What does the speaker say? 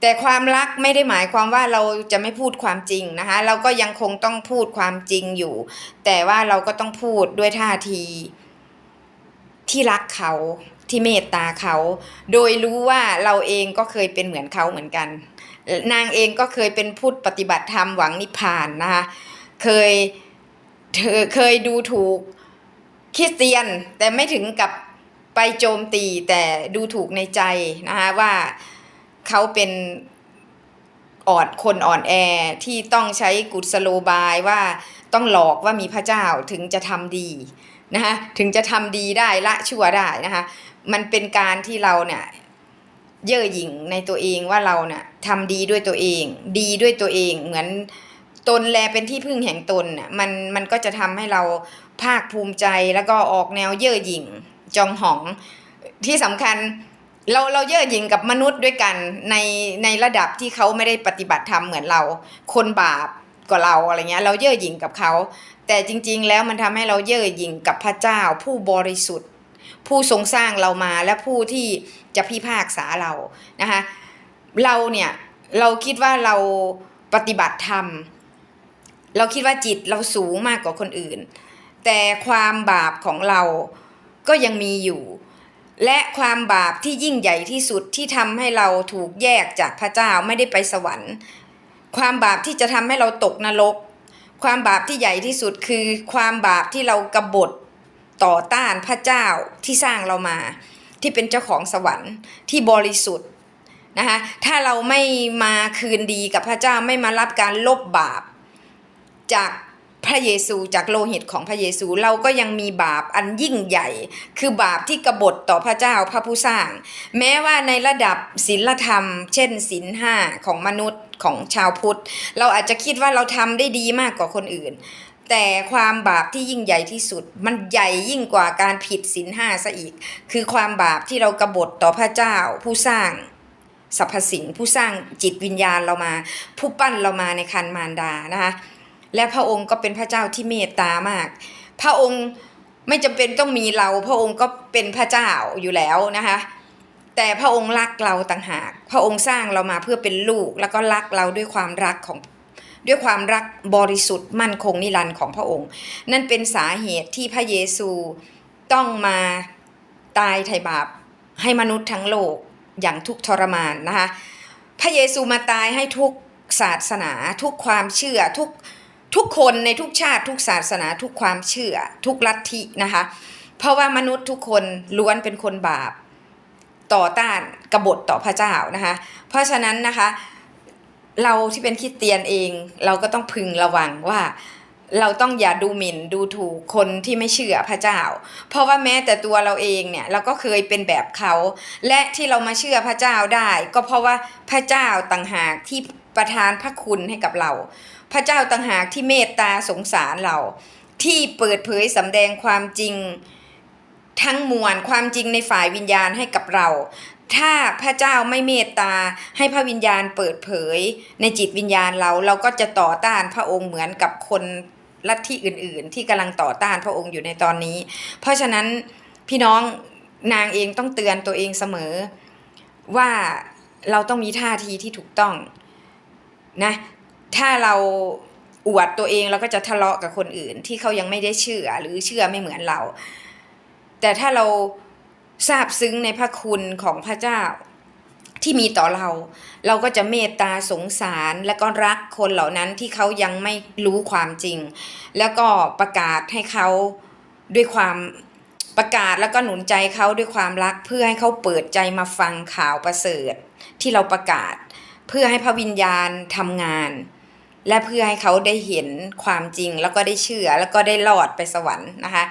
แต่ความรักไม่ได้หมายความว่าเราจะไม่พูดความจริงนะคะ เราก็ยังคงต้องพูดความจริงอยู่ แต่ว่าเราก็ต้องพูดด้วยท่าที ที่รักเขาที่เมตตาเขา โดยรู้ว่าเราเองก็เคยเป็นเหมือนเขาเหมือนกัน นางเองก็เคยเป็นพุทธปฏิบัติธรรมหวังนิพพานนะคะเคยเธอเคยดูถูกคริสเตียนแต่ไม่ถึงกับไปโจมตีแต่ดูถูกในใจนะคะว่า เขาเป็นออนคนอ่อนแอที่ต้องใช้กุศโลบายว่าต้องหลอกว่ามีพระเจ้าถึงจะทำดีนะคะถึงจะทำดีได้ละชั่วได้นะคะมันเป็นการที่เราเนี่ยเย่อหยิ่งในตัวเองว่าเราเนี่ยทำดีด้วยตัวเอง ดีด้วยตัวเองเหมือนตนแลเป็นที่พึ่งแห่งตนน่ะมันมันก็จะทำให้เราภาคภูมิใจแล้วก็ออกแนวเย่อหยิ่งจองหองที่สำคัญ เราเราเย่อหยิ่งกับมนุษย์ด้วยกันในในระดับที่เขาไม่ได้ปฏิบัติธรรมเหมือนเรา คนบาปกว่าเราอะไรเงี้ย เราเย่อหยิ่งกับเขา แต่จริง ๆ แล้วมันทำให้เราเย่อหยิ่งกับพระเจ้า ผู้บริสุทธิ์ ผู้ทรงสร้างเรามาและผู้ที่จะพิพากษาเรานะคะเราเนี่ยเราคิดว่าเราปฏิบัติธรรม เราคิดว่าจิตเราสูงมากกว่าคนอื่น แต่ความบาปของเราก็ยังมีอยู่ และความบาปที่ยิ่งใหญ่ที่สุดที่ทำให้เราถูกแยกจากพระเจ้าไม่ได้ไปสวรรค์ ความบาปที่จะทำให้เราตกนรก ความบาปที่ใหญ่ที่สุดคือความบาปที่เรากบฏต่อต้านพระเจ้าที่สร้างเรามา ที่เป็นเจ้าของสวรรค์ที่บริสุทธิ์นะคะถ้าเราไม่มาคืนดีกับพระเจ้าไม่มารับการลบบาปจาก พระเยซูจากโลหิตของพระเยซูเราก็ยังมีบาปอันยิ่งใหญ่ คือบาปที่กบฏต่อพระเจ้าพระผู้สร้าง แม้ว่าในระดับศีลธรรม เช่นศีลห้าของมนุษย์ของชาวพุทธ เราอาจจะคิดว่าเราทำได้ดีมากกว่าคนอื่น แต่ความบาปที่ยิ่งใหญ่ที่สุด มันใหญ่ยิ่งกว่าการผิดศีลห้าซะอีก คือความบาปที่เรากบฏต่อพระเจ้าผู้สร้างสรรพสิ่งผู้สร้างจิตวิญญาณเรามา ผู้ปั้นเรามาในคันมารดานะคะ และพระองค์ก็เป็นพระเจ้าที่เมตตามาก พระองค์ไม่จำเป็นต้องมีเรา พระองค์ก็เป็นพระเจ้าอยู่แล้วนะคะ แต่พระองค์รักเราต่างหาก พระองค์สร้างเรามาเพื่อเป็นลูก แล้วก็รักเราด้วยความรักของด้วยความรักบริสุทธิ์มั่นคงนิรันดร์ของพระองค์ นั่นเป็นสาเหตุที่พระเยซูต้องมาตายไถ่บาปให้มนุษย์ทั้งโลกอย่างทุกทรมานนะคะ พระเยซูมาตายให้ทุกศาสนา ทุกความเชื่อทุก ทุกคนในทุกชาติทุกศาสนาทุกความเชื่อ ทุกลัทธินะคะ เพราะว่ามนุษย์ทุกคนล้วนเป็นคนบาป ต่อต้านกบฏต่อพระเจ้านะคะ เพราะฉะนั้นนะคะ เราที่เป็นคริสเตียนเอง เราก็ต้องพึงระวังว่าเราต้องอย่าดูหมิ่นดูถูกคนที่ไม่เชื่อพระเจ้า เพราะว่าแม้แต่ตัวเราเองเนี่ยเราก็เคยเป็นแบบเขา และที่เรามาเชื่อพระเจ้าได้ ก็เพราะว่าพระเจ้าต่างหากที่ ประทานพระคุณให้กับเรา พระเจ้าต่างหากที่เมตตาสงสารเรา ที่เปิดเผยสำแดงความจริงทั้งมวลความจริงในฝ่ายวิญญาณให้กับเรา ถ้าพระเจ้าไม่เมตตาให้พระวิญญาณเปิดเผยในจิตวิญญาณเรา เราก็จะต่อต้านพระองค์เหมือนกับคนลัทธิอื่น ๆ ที่กำลังต่อต้านพระองค์อยู่ในตอนนี้ เพราะฉะนั้นพี่น้องนางเองต้องเตือนตัวเองเสมอว่าเราต้องมีท่าทีที่ถูกต้อง นะถ้าเราอวดตัวเองเราก็จะทะเลาะกับคนอื่น ที่เขายังไม่ได้เชื่อหรือเชื่อไม่เหมือนเรา แต่ถ้าเราทราบซึ้งในพระคุณของพระเจ้าที่มีต่อเรา เราก็จะเมตตาสงสารและก็รักคนเหล่านั้นที่เขายังไม่รู้ความจริง แล้วก็ประกาศให้เขาด้วยความประกาศแล้วก็หนุนใจเขาด้วยความรักเพื่อให้เขาเปิดใจมาฟังข่าวประเสริฐที่เราประกาศ เพื่อให้พระวิญญาณทำงาน และเพื่อให้เขาได้เห็นความจริงแล้วก็ได้เชื่อแล้วก็ได้รอดไปสวรรค์นะคะ